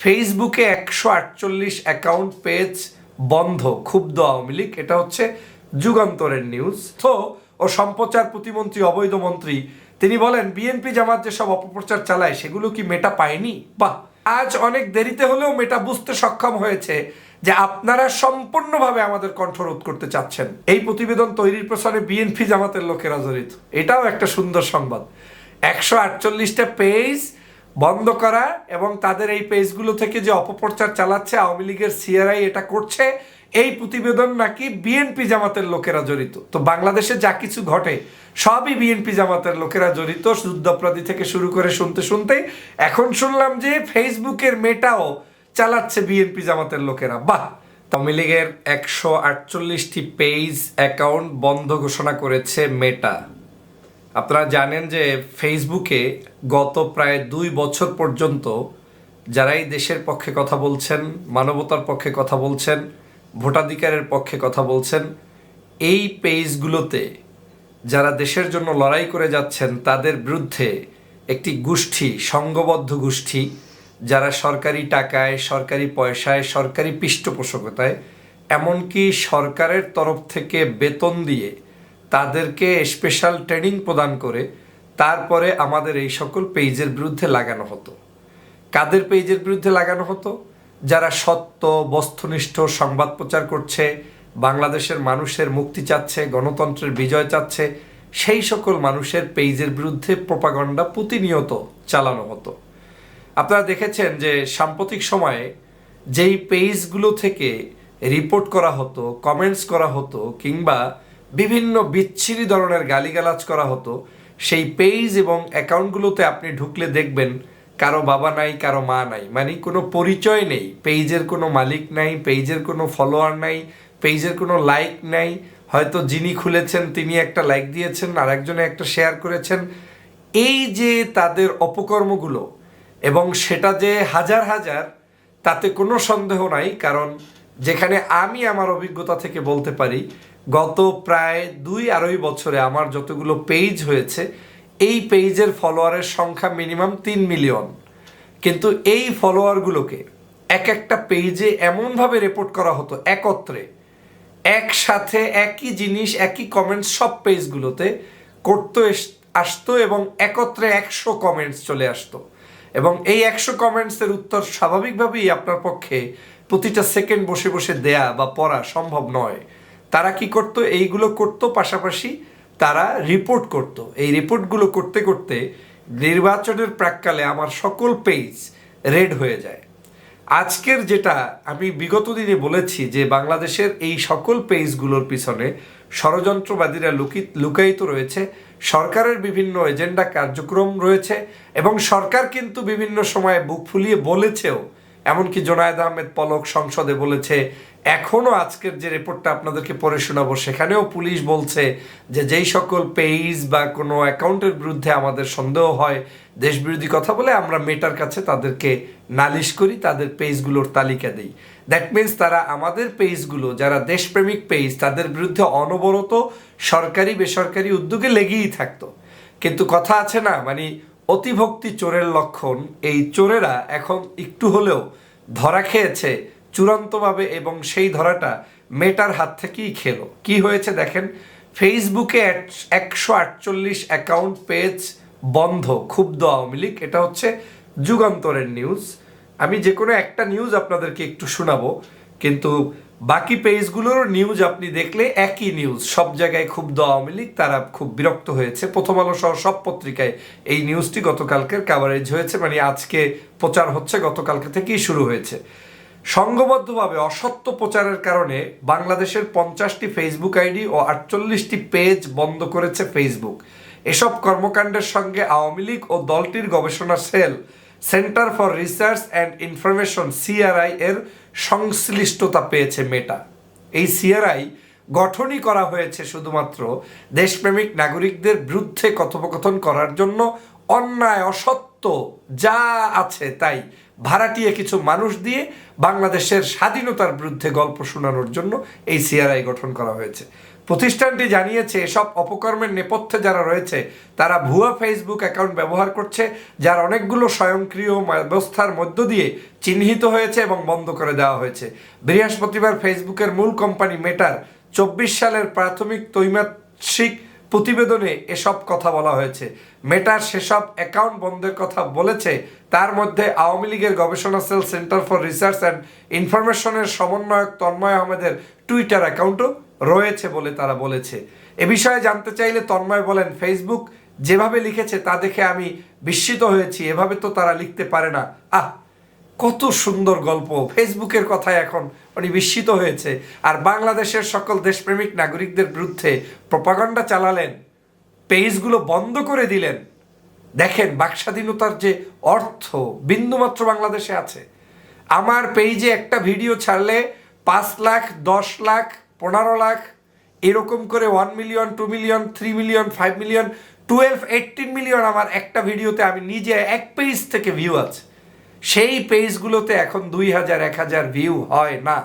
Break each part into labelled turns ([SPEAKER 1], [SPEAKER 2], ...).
[SPEAKER 1] ফেসবুকে একশো আটচল্লিশ অ্যাকাউন্ট পেজ বন্ধ, ক্ষুব্ধ আওয়ামী লীগ। এটা হচ্ছে যুগান্তরের নিউজ। তো, ও সম্প্রচার প্রতিমন্ত্রী, অবৈধ মন্ত্রী, তিনি বলেন, বিএনপি জামাত যেসব অপপ্রচার চালায়, সেগুলো কি মেটা পায়নি? বাহ! আজ অনেক দেরিতে হলেও মেটা বুঝতে সক্ষম হয়েছে যে আপনারা সম্পূর্ণভাবে আমাদের কণ্ঠরোধ করতে চাচ্ছেন। এই প্রতিবেদন তৈরির প্রসারে বিএনপি জামাতের লোকেরা জড়িত। এটাও একটা সুন্দর সংবাদ। একশো আটচল্লিশটা পেজ বন্ধ করা এবং তাদের এই পেজগুলো থেকে যে অপপ্রচার চালাচ্ছে, আওয়ামী লীগের সিআরআই এটা করছে, এই প্রতিবেদন নাকি বিএনপি জামাতের লোকেরা জড়িত। তো বাংলাদেশে যা কিছু ঘটে, সবই বিএনপি জামাতের লোকেরা জড়িত যুদ্ধাপরাধী থেকে শুরু করে শুনতে শুনতে। এখন শুনলাম যে ফেসবুকের মেটাও চালাচ্ছে বিএনপি জামাতের লোকেরা। বাহ! আওয়ামী লীগের একশো আটচল্লিশটি পেজ অ্যাকাউন্ট বন্ধ ঘোষণা করেছে মেটা আপনারা জানেন যে ফেসবুকে গত প্রায় দুই বছর পর্যন্ত যারাই দেশের পক্ষে কথা বলছেন, মানবতার পক্ষে কথা বলছেন, ভোটাধিকারের পক্ষে কথা বলছেন, এই পেজগুলোতে যারা দেশের জন্য লড়াই করে যাচ্ছেন, তাদের বিরুদ্ধে একটি গোষ্ঠী, সংঘবদ্ধ গোষ্ঠী, যারা সরকারি টাকায়, সরকারি পয়সায়, সরকারি পৃষ্ঠপোষকতায়, এমনকি সরকারের তরফ থেকে বেতন দিয়ে তাদেরকে স্পেশাল ট্রেনিং প্রদান করে তারপরে আমাদের এই সকল পেজের বিরুদ্ধে লাগানো হতো। কাদের পেজের বিরুদ্ধে লাগানো হতো? যারা সত্য, বস্তুনিষ্ঠ সংবাদ প্রচার করছে, বাংলাদেশের মানুষের মুক্তি চাচ্ছে, গণতন্ত্রের বিজয় চাচ্ছে, সেই সকল মানুষের পেজের বিরুদ্ধে প্রপাগণ্ডা প্রতিনিয়ত চালানো হতো। আপনারা দেখেছেন যে সাম্প্রতিক সময়ে যেই পেজগুলো থেকে রিপোর্ট করা হতো কমেন্টস করা হতো, কিংবা বিভিন্ন বিচ্ছিরি ধরনের গালিগালাজ করা হতো। সেই পেজ এবং অ্যাকাউন্টগুলোতে আপনি ঢুকলে দেখবেন কারও বাবা নাই, কারও মা নাই। মানে কোনো পরিচয় নেই। পেজের কোনো মালিক নাই, পেজের কোনো ফলোয়ার নাই, পেজের কোনো লাইক নাই। হয়তো যিনি খুলেছেন তিনি একটা লাইক দিয়েছেন আর একজনে একটা শেয়ার করেছেন। এই যে তাদের অপকর্মগুলো এবং সেটা যে হাজার হাজার, তাতে কোনো সন্দেহ নাই। কারণ যেখানে আমি আমার অভিজ্ঞতা থেকে বলতে পারি গত প্রায় দুই আড়াই বছরে আমার যতগুলো পেজ হয়েছে, এই পেজের ফলোয়ারের সংখ্যা মিনিমাম তিন মিলিয়ন কিন্তু এই ফলোয়ারগুলোকে এক একটা পেজে এমনভাবে রিপোর্ট করা হতো একত্রে, একসাথে একই জিনিস, একই কমেন্টস সব পেজগুলোতে করতো আসতো এবং একত্রে একশো কমেন্টস চলে আসতো। এবং এই একশো কমেন্টসের উত্তর স্বাভাবিকভাবেই আপনার পক্ষে প্রতিটা সেকেন্ড বসে বসে দেয়া বা পড়া সম্ভব নয়। তারা কি করতো? এইগুলো করতো, পাশাপাশি তারা রিপোর্ট করত। এই রিপোর্টগুলো করতে করতে নির্বাচনের প্রাককালে আমার সকল পেজ রেড হয়ে যায়। আজকের যেটা আমি বিগত দিনে বলেছি যে বাংলাদেশের এই সকল পেজগুলোর পিছনে ষড়যন্ত্রবাদীরা লুকি লুকায়িত রয়েছে, সরকারের বিভিন্ন এজেন্ডা কার্যক্রম রয়েছে এবং সরকার কিন্তু বিভিন্ন সময়ে বুক ফুলিয়ে বলেছেও এমনকি জোনায়েদ আহমেদ পলক সংসদে বলেছে, এখনও আজকের যে রিপোর্টটা আপনাদেরকে পড়ে শোনাবো, সেখানেও পুলিশ বলছে যে যেই সকল পেজ বা কোনো অ্যাকাউন্টের বিরুদ্ধে আমাদের সন্দেহ হয়, দেশবিরোধী কথা বলে আমরা মেটার কাছে তাদেরকে নালিশ করি, তাদের পেজগুলোর তালিকা দিই। দ্যাট মিন্স তারা আমাদের পেজগুলো যারা দেশপ্রেমিক পেজ তাদের বিরুদ্ধে অনবরত সরকারি বেসরকারি উদ্যোগে লেগেই থাকতো। কিন্তু কথা আছে না মানে অতিভক্তি চোরের লক্ষণ। এই চোরেরা এখন একটু হলেও ধরা খেয়েছে চূড়ান্তভাবে এবং সেই ধরাটা মেটার হাত থেকেই খেলো। কি হয়েছে দেখেন? ফেসবুকে একশো আটচল্লিশ অ্যাকাউন্ট পেজ বন্ধ, ক্ষুব্ধ আওয়ামী লীগ। এটা হচ্ছে যুগান্তরের নিউজ। আমি যে কোনো একটা নিউজ আপনাদেরকে একটু শোনাবো। কিন্তু বাকি পেজগুলোর নিউজ আপনি দেখলে একই নিউজ সব জায়গায় ক্ষুব্ধ আওয়ামী লীগ, তারা খুব বিরক্ত হয়েছে। প্রথম আলো সহ সব পত্রিকায় এই নিউজটি গতকালকের কাভারেজ হয়েছে। মানে আজকে প্রচার হচ্ছে, গতকালকে থেকেই শুরু হয়েছে। সংঘবদ্ধভাবে অসত্য প্রচারের কারণে বাংলাদেশের পঞ্চাশটি ফেসবুক আইডি ও আটচল্লিশটি পেজ বন্ধ করেছে ফেসবুক এসব কর্মকাণ্ডের সঙ্গে আওয়ামী লীগ ও দলটির গবেষণা cell Centre for Research and Information, CRI, এর সংশ্লিষ্টতা পেয়েছে মেটা। এই সিআরআই গঠনই করা হয়েছে শুধুমাত্র দেশপ্রেমিক নাগরিকদের বিরুদ্ধে কথোপকথন করার জন্য অন্যায়, অসত্য, যা আছে তাই ভাড়াটিয়ে কিছু মানুষ দিয়ে বাংলাদেশের স্বাধীনতার বিরুদ্ধে গল্প শোনানোর জন্য এই সিআরআই গঠন করা হয়েছে। প্রতিষ্ঠানটি জানিয়েছে, এসব অপকর্মের নেপথ্যে যারা রয়েছে, তারা ভুয়া ফেসবুক অ্যাকাউন্ট ব্যবহার করছে, যার অনেকগুলো স্বয়ংক্রিয় ব্যবস্থার মধ্য দিয়ে চিহ্নিত হয়েছে এবং বন্ধ করে দেওয়া হয়েছে। বৃহস্পতিবার ফেসবুকের মূল কোম্পানি মেটার চব্বিশ সালের প্রাথমিক ত্রৈমাসিক প্রতিবেদনে এসব কথা বলা হয়েছে। মেটার সেসব অ্যাকাউন্ট বন্ধের কথা বলেছে, তার মধ্যে আওয়ামী লীগের গবেষণা cell Centre for Research and ইনফরমেশনের সমন্বয়ক তন্ময় আহমেদের টুইটার অ্যাকাউন্টও রয়েছে বলে তারা বলেছে। এ বিষয়ে জানতে চাইলে তন্ময় বলেন, ফেসবুক যেভাবে লিখেছে তা দেখে আমি বিস্মিত হয়েছি। এভাবে তো তারা লিখতে পারে না। আহ, কত সুন্দর গল্প। ফেসবুকের কথায় এখন উনি বিস্মিত হয়েছে। আর বাংলাদেশের সকল দেশপ্রেমিক নাগরিকদের বিরুদ্ধে প্রপাগান্ডা চালালেন পেজগুলো বন্ধ করে দিলেন। দেখেন, বাকস্বাধীনতার যে অর্থ বিন্দুমাত্র বাংলাদেশে আছে। আমার পেজে একটা ভিডিও ছাড়লে পাঁচ লাখ, দশ লাখ পনেরো লাখ, এরকম করে one million two million three million five million twelve eighteen million আমার একটা ভিডিওতে আমি নিজে এক পেজ থেকে ভিউ আছে। সেই পেজগুলোতে এখন দুই হাজার, এক হাজার ভিউ হয় না।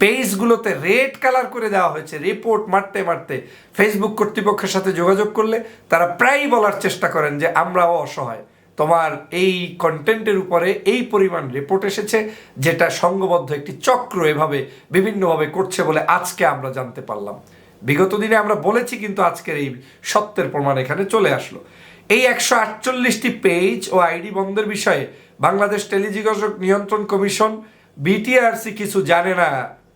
[SPEAKER 1] পেজগুলোতে রেড কালার করে দেওয়া হয়েছে রিপোর্ট মারতে মারতে। ফেসবুক কর্তৃপক্ষের সাথে যোগাযোগ করলে তারা প্রায়ই বলার চেষ্টা করেন যে আমরাও অসহায়। তোমার এই কন্টেন্টের উপরে এই পরিমাণ রিপোর্ট এসেছে, যেটা সংঘবদ্ধ একটি চক্র এভাবে বিভিন্নভাবে করছে বলে আজকে আমরা জানতে পারলাম। বিগত দিনে আমরা বলেছি কিন্তু আজকের এই সত্যের প্রমাণ এখানে চলে আসলো। এই একশো আটচল্লিশটি পেজ ও আইডি বন্ধের বিষয়ে বাংলাদেশ টেলিযোগাযোগ নিয়ন্ত্রণ কমিশন, বিটিআরসি কিছু জানে না।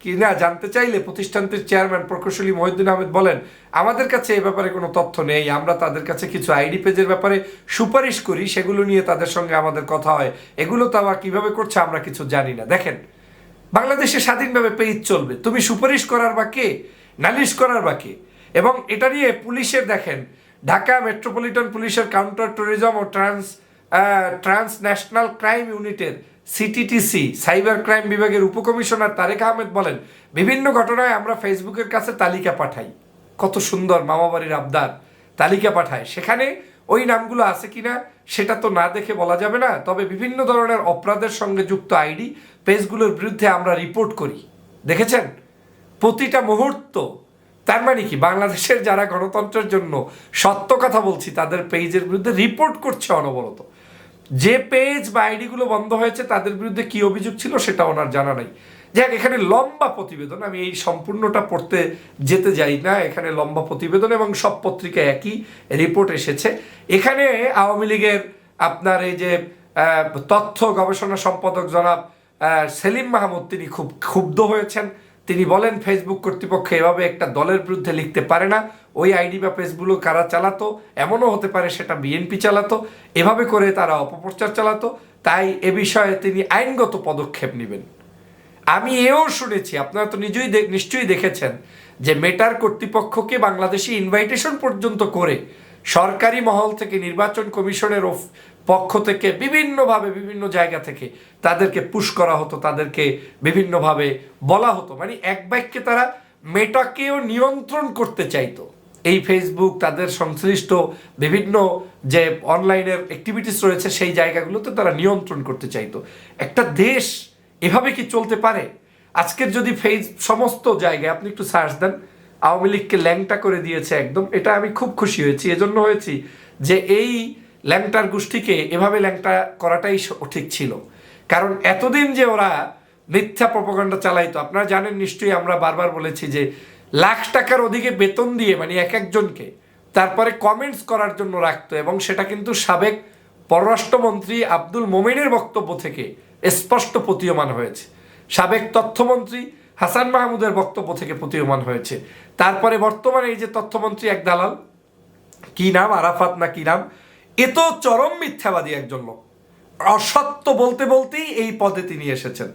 [SPEAKER 1] কি না জানতে চাইলে প্রতিষ্ঠানটির চেয়ারম্যান প্রকৌশলী মহিউদ্দিন আহমেদ বলেন, আমাদের কাছে এ ব্যাপারে কোনো তথ্য নেই। আমরা তাদের কাছে কিছু আইডি পেজের ব্যাপারে সুপারিশ করি। সেগুলো নিয়ে তাদের সঙ্গে আমাদের কথা হয়। এগুলো তো আবার কীভাবে করছে আমরা কিছু জানি না। দেখেন, বাংলাদেশে স্বাধীনভাবে পেজ চলবে। তুমি সুপারিশ করার বা কে? নালিশ করার বা কে? এবং এটা নিয়ে পুলিশের দেখেন, ঢাকা মেট্রোপলিটন পুলিশের কাউন্টার ট্যুরিজম ও ট্রান্স ট্রান্স ন্যাশনাল ক্রাইম ইউনিটের সিটিটিসি সাইবার ক্রাইম বিভাগের উপকমিশনার তারেক আহমেদ বলেন, বিভিন্ন ঘটনায় আমরা ফেসবুকের কাছে তালিকা পাঠাই। কত সুন্দর মামাবাড়ির আবদার, তালিকা পাঠায়। সেখানে ওই নামগুলো আছে কিনা সেটা তো না দেখে বলা যাবে না, তবে বিভিন্ন ধরনের অপরাধের সঙ্গে যুক্ত আইডি পেজগুলোর বিরুদ্ধে আমরা রিপোর্ট করি। দেখেছেন? প্রতিটা মুহূর্ত, তার মানে কি? বাংলাদেশের যারা গণতন্ত্রের জন্য সত্য কথা বলছি, তাদের পেজের বিরুদ্ধে রিপোর্ট করছে অনবরত। যে পেজ বা আইডিগুলো বন্ধ হয়েছে, তাদের বিরুদ্ধে কি অভিযোগ ছিল সেটা ওনার জানা নাই। যাক, এখানে লম্বা প্রতিবেদন, আমি এই সম্পূর্ণটা পড়তে যেতে যাই না, এখানে লম্বা প্রতিবেদন এবং সব পত্রিকায় একই রিপোর্ট এসেছে। এখানে আওয়ামী লীগের আপনার এই যে তথ্য গবেষণা সম্পাদক জনাব সেলিম মাহমুদ, তিনি খুব ক্ষুব্ধ হয়েছেন। তিনি বলেন ফেসবুক কর্তৃপক্ষ এভাবে একটা দলের বিরুদ্ধে লিখতে পারে না। ওই আইডি বা পেজগুলো কারা চালাতো, এমনও হতে পারে সেটা বিএনপি চালাতো। এভাবে করে তারা অপপ্রচার চালাতো। তাই এ বিষয়ে তিনি আইনগত পদক্ষেপ নেবেন। আমি এও শুনেছি, আপনারা তো নিজেই নিশ্চয়ই দেখেছেন, যে মেটার কর্তৃপক্ষকে বাংলাদেশি ইনভাইটেশন পর্যন্ত করে সরকারি মহল থেকে নির্বাচন কমিশনের পক্ষ থেকে বিভিন্নভাবে বিভিন্ন জায়গা থেকে তাদেরকে পুশ করা হতো, তাদেরকে বিভিন্নভাবে বলা হতো। মানে এক বাক্যে তারা মেটাকেও নিয়ন্ত্রণ করতে চাইতো। এই ফেসবুক তাদের সংশ্লিষ্ট বিভিন্ন যে অনলাইনের অ্যাক্টিভিটিস রয়েছে, সেই জায়গাগুলোতে তারা নিয়ন্ত্রণ করতে চাইতো। একটা দেশ এভাবে কি চলতে পারে? আজকের যদি ফেস সমস্ত জায়গায় আপনি একটু সার্চ দেন আওয়ামী লীগকে ল্যাংটা করে দিয়েছে একদম। এটা আমি খুব খুশি হয়েছি। এজন্য হয়েছি যে এই ল্যাংটার গোষ্ঠীকে এভাবে ল্যাংটা করাটাই ঠিক ছিল। কারণ এতদিন যে ওরা মিথ্যা প্রপাগান্ডা চালাইতো, আপনারা জানেন নিশ্চয়ই আমরা বারবার বলেছি যে লাখ টাকার ওদিকে বেতন দিয়ে মানে এক একজনকে তারপরে কমেন্টস করার জন্য রাখতো এবং সেটা কিন্তু সাবেক পররাষ্ট্রমন্ত্রী আব্দুল মোমেনের বক্তব্য থেকে স্পষ্ট প্রতীয়মান হয়েছে। সাবেক তথ্যমন্ত্রী হাসান মাহমুদের বক্তব্য থেকে প্রতীয়মান হয়েছে। তারপরে বর্তমানে এই যে তথ্যমন্ত্রী এক দালাল, কি নাম? আরাফাত না কি নাম? এ তো চরম মিথ্যাবাদী একজন লোক। অসত্য বলতে বলতেই এই পদে তিনি এসেছেন।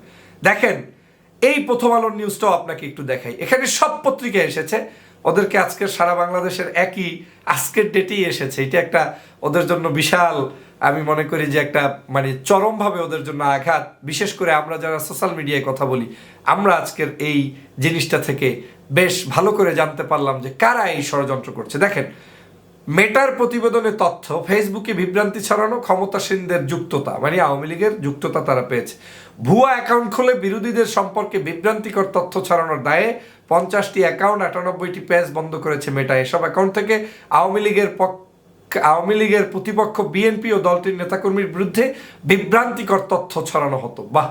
[SPEAKER 1] দেখেন, এই প্রথম আলোর নিউজটাও আপনাকে একটু দেখাই। এখানে সব পত্রিকা এসেছে ওদেরকে আজকের সারা বাংলাদেশের একই আজকের ডেটেই এসেছে। এটা একটা ওদের জন্য বিশাল, আমি মনে করি যে একটা মানে চরমভাবে ওদের জন্য আঘাত। বিশেষ করে আমরা যারা সোশ্যাল মিডিয়ায় কথা বলি, আমরা আজকের এই জিনিসটা থেকে বেশ ভালো করে জানতে পারলাম যে কারা এই ষড়যন্ত্র করছে। দেখেন মেটার প্রতিবেদনে তথ্য ফেসবুকে বিভ্রান্তি ছড়ানো ক্ষমতাসীনদের যুক্ততা মানে আওয়ামী লীগের যুক্ততা তারা পেয়েছে। ভুয়া অ্যাকাউন্ট খুলে বিরোধীদের সম্পর্কে বিভ্রান্তিকর তথ্য ছড়ানোর দায়ে পঞ্চাশটি অ্যাকাউন্ট আটানব্বইটি পেজ বন্ধ করেছে মেটা। এসব অ্যাকাউন্ট থেকে আওয়ামী লীগের পক্ষ আওয়ামী লীগের প্রতিপক্ষ বিএনপি ও দলটির নেতাকর্মীর বিরুদ্ধে বিভ্রান্তিকর তথ্য ছড়ানো হতো। বাহ!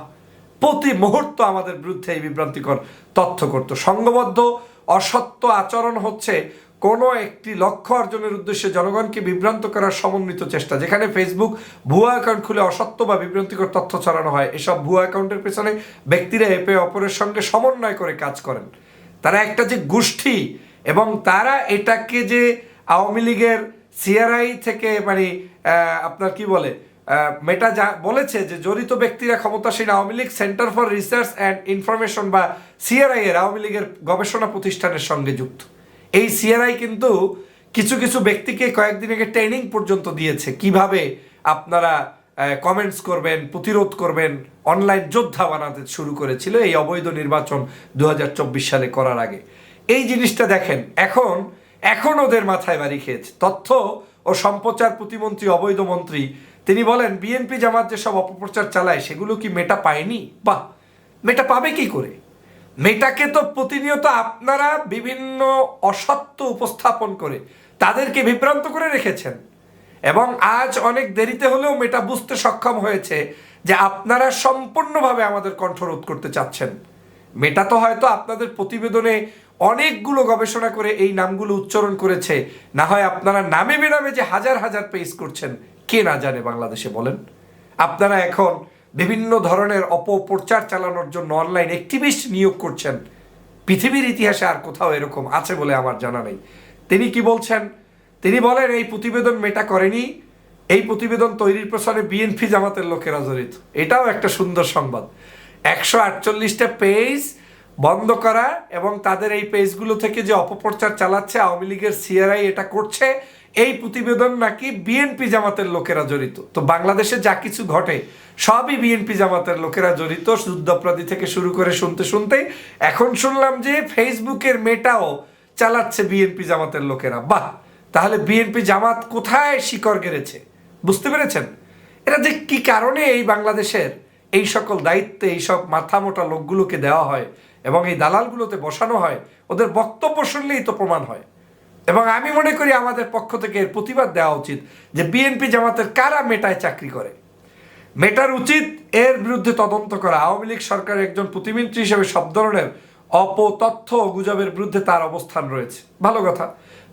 [SPEAKER 1] প্রতি মুহূর্ত আমাদের বিরুদ্ধে এই বিভ্রান্তিকর তথ্য করত। সংঘবদ্ধ অসত্য আচরণ হচ্ছে কোনো একটি লক্ষ্য অর্জনের উদ্দেশ্যে জনগণকে বিভ্রান্ত করার সমন্বিত চেষ্টা, যেখানে ফেসবুক ভুয়া অ্যাকাউন্ট খুলে অসত্য বা বিভ্রান্তিকর তথ্য ছড়ানো হয়। এসব ভুয়া অ্যাকাউন্টের পেছনে ব্যক্তিরা এপে অপরের সঙ্গে সমন্বয় করে কাজ করেন। তারা একটা যে গোষ্ঠী এবং তারা এটাকে যে আওয়ামী লীগের সিআরআই থেকে মানে আপনার কি বলে মেটা যা বলেছে যে জড়িত ব্যক্তিরা ক্ষমতাসীন Awami League Centre for Research and Information বা সিআরআই এর আওয়ামী লীগের গবেষণা প্রতিষ্ঠানের সঙ্গে যুক্ত। এই সিআরআই কিন্তু কিছু কিছু ব্যক্তিকে কয়েকদিন আগে ট্রেনিং পর্যন্ত দিয়েছে। কীভাবে আপনারা কমেন্টস করবেন, প্রতিরোধ করবেন অনলাইন যোদ্ধা বানাতে শুরু করেছিল এই অবৈধ নির্বাচন দু হাজার চব্বিশ সালে করার আগে। এই জিনিসটা দেখেন, এখন এখন ওদের মাথায় বাড়ি খেয়েছে। তথ্য ও সম্প্রচার প্রতিমন্ত্রী, অবৈধ মন্ত্রী, তিনি বলেন বিএনপি জামাত যেসব অপপ্রচার চালায়, সেগুলো কি মেটা পায়নি? বাহ! মেটা পাবে কি করে? মেটাকে তো প্রতিনিয়ত আপনারা বিভিন্ন অসত্য উপস্থাপন করে তাদেরকে বিভ্রান্ত করে রেখেছেন। এবং আজ অনেক দেরিতে হলেও মেটা বুঝতে সক্ষম হয়েছে যে আপনারা সম্পূর্ণভাবে আমাদের কণ্ঠরোধ করতে চাচ্ছেন। মেটা তো হয়তো আপনাদের প্রতিবেদনে অনেকগুলো গবেষণা করে এই নামগুলো উচ্চারণ করেছে। না হয় আপনারা নামে বেনামে যে হাজার হাজার পেজ করছেন, কে না জানে বাংলাদেশে বলেন? আপনারা এখন বিভিন্ন ধরনের অপপ্রচার চালানোর জন্য অনলাইন অ্যাক্টিভিস্ট নিয়োগ করছেন। পৃথিবীর ইতিহাসে আর কোথাও এরকম আছে বলে আমার জানা নেই। তিনি কি বলছেন? তিনি বলেন, এই প্রতিবেদন মেটা করেনি। এই প্রতিবেদন তৈরির প্রসারে বিএনপি জামাতের লোকেরা জড়িত। এটাও একটা সুন্দর সংবাদ। একশো আটচল্লিশটা পেজ বন্ধ করা এবং তাদের এই পেজগুলো থেকে যে অপপ্রচার চালাচ্ছে, আওয়ামী লীগের সিআরআই এটা করছে এই প্রতিবেদন নাকি বিএনপি জামাতের লোকেরা জড়িত? তো বাংলাদেশে যা কিছু ঘটে, সবই বিএনপি জামাতের লোকেরা জড়িত। যুদ্ধাপরাধী থেকে শুরু করে শুনতে শুনতে এখন শুনলাম যে ফেসবুকের মেটাও চালাচ্ছে বিএনপি জামাতের লোকেরা। বাহ! তাহলে বিএনপি জামাত কোথায় শিকড় গেড়েছে? বুঝতে পেরেছেন? এটা যে কি কারণে এই বাংলাদেশের এই সকল দায়িত্বে এইসব মাথা মোটা লোকগুলোকে দেওয়া হয় এবং এই দালালগুলোতে বসানো হয়, ওদের বক্তব্য শুনলেই তো প্রমাণ হয়। এবং আমি মনে করি আমাদের পক্ষ থেকে এর প্রতিবাদ দেওয়া উচিত যে বিএনপি জামাতের কারা মেটায় চাকরি করে। মেটার উচিত এর বিরুদ্ধে তদন্ত করা। আওয়ামী লীগ সরকারের একজন প্রতিমন্ত্রী হিসেবে সব ধরনের অপতথ্য গুজবের বিরুদ্ধে তার অবস্থান রয়েছে। ভালো কথা।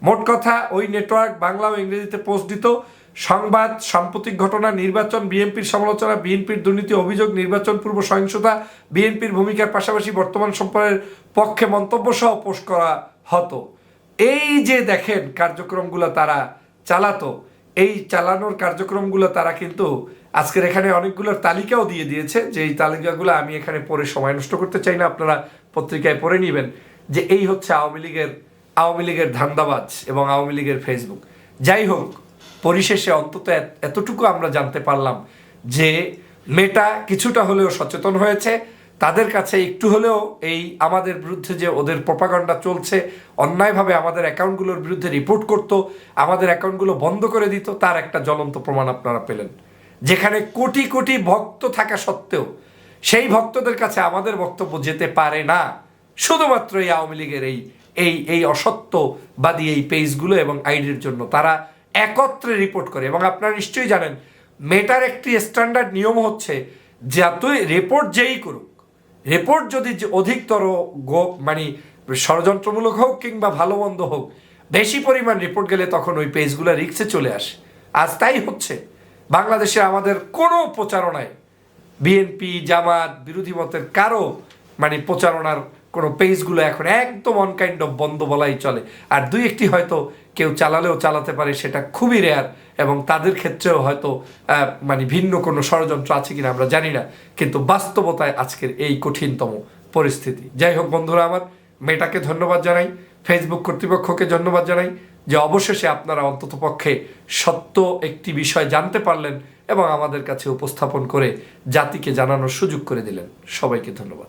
[SPEAKER 1] মোট কথা, ওই নেটওয়ার্ক বাংলা ও ইংরেজিতে পোস্ট দিত, সংবাদ, সাম্প্রতিক ঘটনা, নির্বাচন, বিএনপির সমালোচনা, বিএনপির দুর্নীতি অভিযোগ, নির্বাচন পূর্ব সহিংসতা, বিএনপির ভূমিকার পাশাপাশি বর্তমান সম্পর্কের পক্ষে মন্তব্য সহ পোস্ট করা হতো। এই যে দেখেন কার্যক্রমগুলো তারা চালাতো, এই চালানোর কার্যক্রমগুলো তারা কিন্তু আজকের এখানে অনেকগুলোর তালিকাও দিয়ে দিয়েছে যে এই তালিকাগুলো আমি এখানে পড়ে সময় নষ্ট করতে চাই না, আপনারা পত্রিকায় পড়ে নেবেন যে এই হচ্ছে আওয়ামী লীগের আওয়ামী লীগের ধান্দাবাজ এবং আওয়ামী লীগের ফেসবুক যাই হোক, পরিশেষে অন্তত এত- এতটুকু আমরা জানতে পারলাম যে মেটা কিছুটা হলেও সচেতন হয়েছে। তাদের কাছে একটু হলেও এই আমাদের বিরুদ্ধে যে ওদের প্রপাগান্ডা চলছে, অন্যায়ভাবে আমাদের অ্যাকাউন্টগুলোর বিরুদ্ধে রিপোর্ট করতো, আমাদের অ্যাকাউন্টগুলো বন্ধ করে দিত, তার একটা জ্বলন্ত প্রমাণ আপনারা পেলেন। যেখানে কোটি কোটি ভক্ত থাকা সত্ত্বেও সেই ভক্তদের কাছে আমাদের বক্তব্য যেতে পারে না। শুধুমাত্র এই আওয়ামী লীগের এই এই এই অসত্যবাদী এই পেজগুলো এবং আইডির জন্য তারা একত্রে রিপোর্ট করে। এবং আপনারা নিশ্চয়ই জানেন, মেটার একটি স্ট্যান্ডার্ড নিয়ম হচ্ছে, যতই রিপোর্ট যেই করুক রিপোর্ট যদি অধিকতর মানে ষড়যন্ত্রমূলক হোক কিংবা ভালো মন্দ হোক, বেশি পরিমাণ রিপোর্ট গেলে তখন ওই পেজগুলো রিক্সে চলে আসে। আজ তাই হচ্ছে। বাংলাদেশে আমাদের কোনো প্রচারণায় বিএনপি, জামাত, বিরোধী মতের কারও মানে প্রচারণার কোনো পেজগুলো এখন একদম অনকাইন্ড অফ বন্ধ বলাই চলে। আর দুই একটি হয়তো কেউ চালালেও চালাতে পারে, সেটা খুবই রেয়ার এবং তাদের ক্ষেত্রেও হয়তো মানে ভিন্ন কোনো ষড়যন্ত্র আছে কিনা আমরা জানি না, কিন্তু বাস্তবতায় আজকের এই কঠিনতম পরিস্থিতি। যাই হোক বন্ধুরা আমার, মেয়েটাকে ধন্যবাদ জানাই ফেসবুক কর্তৃপক্ষকে ধন্যবাদ জানাই যে অবশেষে আপনারা অন্ততপক্ষে সত্য একটি বিষয় জানতে পারলেন এবং আমাদের কাছে উপস্থাপন করে জাতিকে জানানোর সুযোগ করে দিলেন। সবাইকে ধন্যবাদ।